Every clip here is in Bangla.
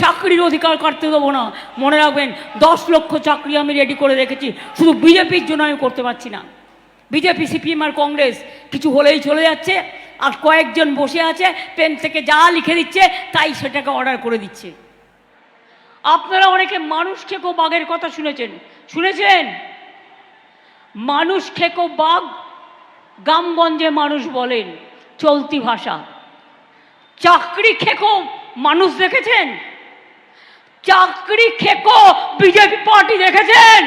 চাকরির অধিকার কাটতে দেবো না। মনে রাখবেন, দশ লক্ষ চাকরি আমি রেডি করে রেখেছি। শুধু বিজেপির জন্য আমি করতে পারছি না। বিজেপি, সিপিএম আর কংগ্রেস কিছু হলেই চলে যাচ্ছে, আর কয়েকজন বসে আছে পেন থেকে যা লিখে দিচ্ছে, তাই সেটাকে অর্ডার করে দিচ্ছে। আপনারা অনেকে মানুষ খেকো বাঘের কথা শুনেছেন। শুনেছেন? মানুষ খেকো বাঘ গ্রামগঞ্জে মানুষ বলেন, চলতি ভাষা। চাকরি খেকো মানুষ দেখেছেন? চাকরি খেকো, বিজেপি পার্টি দেখেছেন?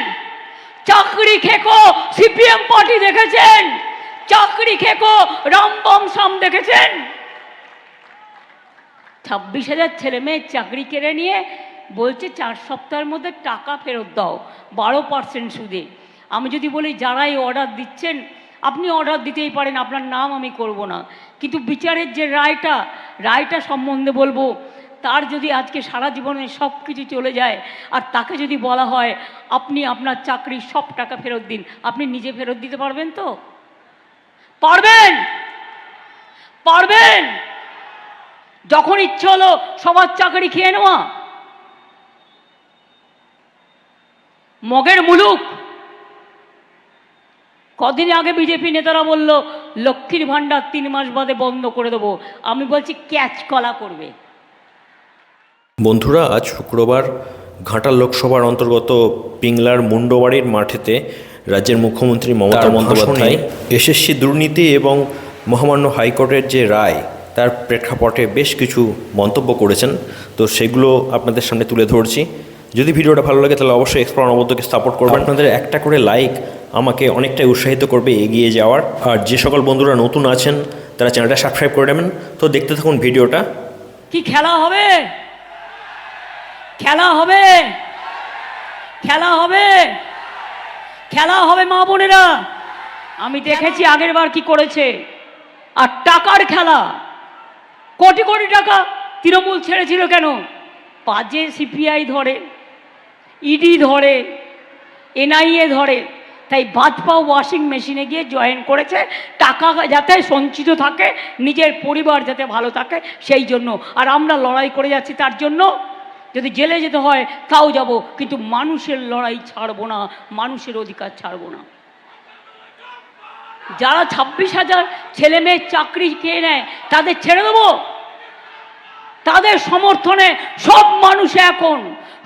চাকরি খেকো, সিপিএম পার্টি দেখেছেন? চাকরি খেকো রামবম সাম দেখেছেন? ছাব্বিশ হাজার ছেলে মেয়ের চাকরি কেড়ে নিয়ে বলছে, চার সপ্তাহের মধ্যে টাকা ফেরত দাও, বারো পার্সেন্ট সুদে। আমি যদি বলি, যারাই অর্ডার দিচ্ছেন, আপনি অর্ডার দিতেই পারেন, আপনার নাম আমি করব না। কিন্তু বিচারের যে রায়টা রায়টা সম্বন্ধে বলব তার যদি আজকে সারা জীবনে সব কিছু চলে যায়, আর তাকে যদি বলা হয়, আপনি আপনার চাকরির সব টাকা ফেরত দিন, আপনি নিজে ফেরত দিতে পারবেন তো? পারবেন! পারবেন! যখন ইচ্ছে হলো সবার চাকরি খেয়ে নেওয়া। মগের মুলুক। কদিন আগে বিজেপি নেতারা বলল, লক্ষ্মীর ভাণ্ডার তিন মাস বাদে বন্ধ করে দেবো। আমি বলছি, ক্যাচ কলা করবে। বন্ধুরা আজ শুক্রবার ঘাটাল লোকসভার অন্তর্গত পিংলার মুন্ডবাড়ির মাঠেতে রাজ্যের মুখ্যমন্ত্রী মমতা বন্দ্যোপাধ্যায় এসএসসি দুর্নীতি এবং মহামান্য হাইকোর্টের যে রায় তার প্রেক্ষাপটে বেশ কিছু মন্তব্য করেছেন। তো সেগুলো আপনাদের সামনে তুলে ধরছি। যদি ভিডিওটা ভালো লাগে তাহলে অবশ্যই এক্সপ্লোর অবদ্ধকে সাপোর্ট করবেন। আপনাদের একটা করে লাইক আমাকে অনেকটাই উৎসাহিত করবে এগিয়ে যাওয়ার। আর যে সকল বন্ধুরা নতুন আছেন তারা চ্যানেলটা সাবস্ক্রাইব করে নেবেন। তো দেখতে থাকুন ভিডিওটা। কি খেলা হবে? খেলা হবে। খেলা হবে। খেলা হবে মা বোনেরা। আমি দেখেছি আগের বার কি করেছে। আর টাকার খেলা। কোটি কোটি টাকা তৃণমূল ছেড়েছিল কেন? পাজে সিপিআই ধরে ইডি ধরে এনআইএ ধরে। তাই বাজপাও ওয়াশিং মেশিনে গিয়ে জয়েন করেছে। টাকা যাতে সঞ্চিত থাকে, নিজের পরিবার যাতে ভালো থাকে, সেই জন্য। আর আমরা লড়াই করে যাচ্ছি তার জন্য। যদি জেলে যেতে হয়, তাও যাব, কিন্তু মানুষের লড়াই ছাড়বো না, মানুষের অধিকার ছাড়বো না। যারা ছাব্বিশ হাজার ছেলে মেয়ের চাকরি খেয়ে নেয়, তাদের ছেড়ে দেবো। তাদের সমর্থনে সব মানুষ এখন,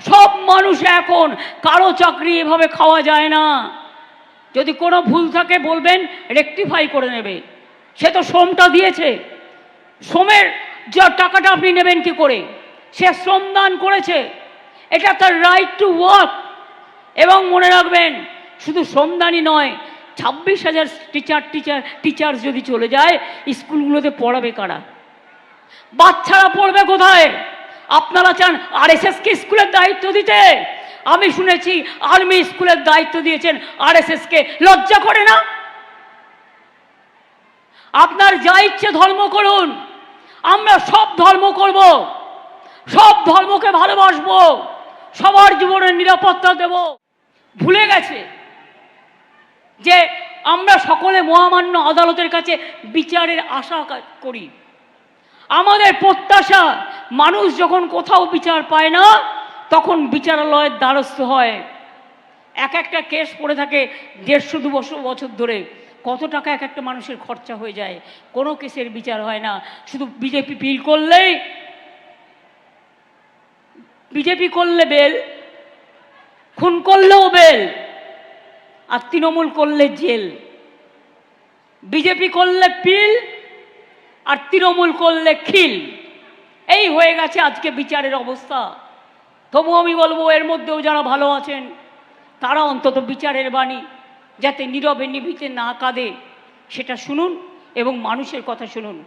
সব মানুষ এখন, কারও চাকরি এভাবে খাওয়া যায় না। যদি কোনো ভুল থাকে বলবেন রেকটিফাই করে নেবে। সে তো শ্রমটা দিয়েছে। শ্রমের যা টাকাটা আপনি নেবেন কি করে? সে শ্রমদান করেছে। এটা তার রাইট টু ওয়ার্ক এবং মনে রাখবেন, শুধু শ্রমদানই নয়, ছাব্বিশ হাজার টিচার টিচার টিচার যদি চলে যায়, স্কুলগুলোতে পড়াবে কারা? বাচ্চারা পড়বে কোথায়? আপনারা চান আর এস কে স্কুলের দায়িত্ব দিতে? আমি শুনেছি আর্মি স্কুলের দায়িত্ব দিয়েছেন আর কে। লজ্জা করে না? আপনার যা ইচ্ছে ধর্ম করুন। আমরা সব ধর্ম করব। সব ধর্মকে ভালোবাসবো, সবার জীবনের নিরাপত্তা দেব। ভুলে গেছে যে আমরা সকলে মহামান্য আদালতের কাছে বিচারের আশা করি। আমাদের প্রত্যাশা, মানুষ যখন কোথাও বিচার পায় না, তখন বিচারালয়ের দ্বারস্থ হয়। এক একটা কেস পড়ে থাকে দেড়শো দু বছর বছর ধরে। কত টাকা এক একটা মানুষের খরচা হয়ে যায়? কোনো কেসের বিচার হয় না। শুধু বিজেপি বিল করলেই বিজেপি করলে বেল, খুন করলেও বেল, আর তৃণমূল করলে জেল। বিজেপি করলে পিল, আর তৃণমূল করলে খিল। এই হয়ে গেছে আজকে বিচারের অবস্থা। তবু আমি বলব, এর মধ্যেও যারা ভালো আছেন, তারা অন্তত বিচারের বাণী, যাতে নীরবে নিভিতে না কাঁদে, সেটা শুনুন এবং মানুষের কথা শুনুন।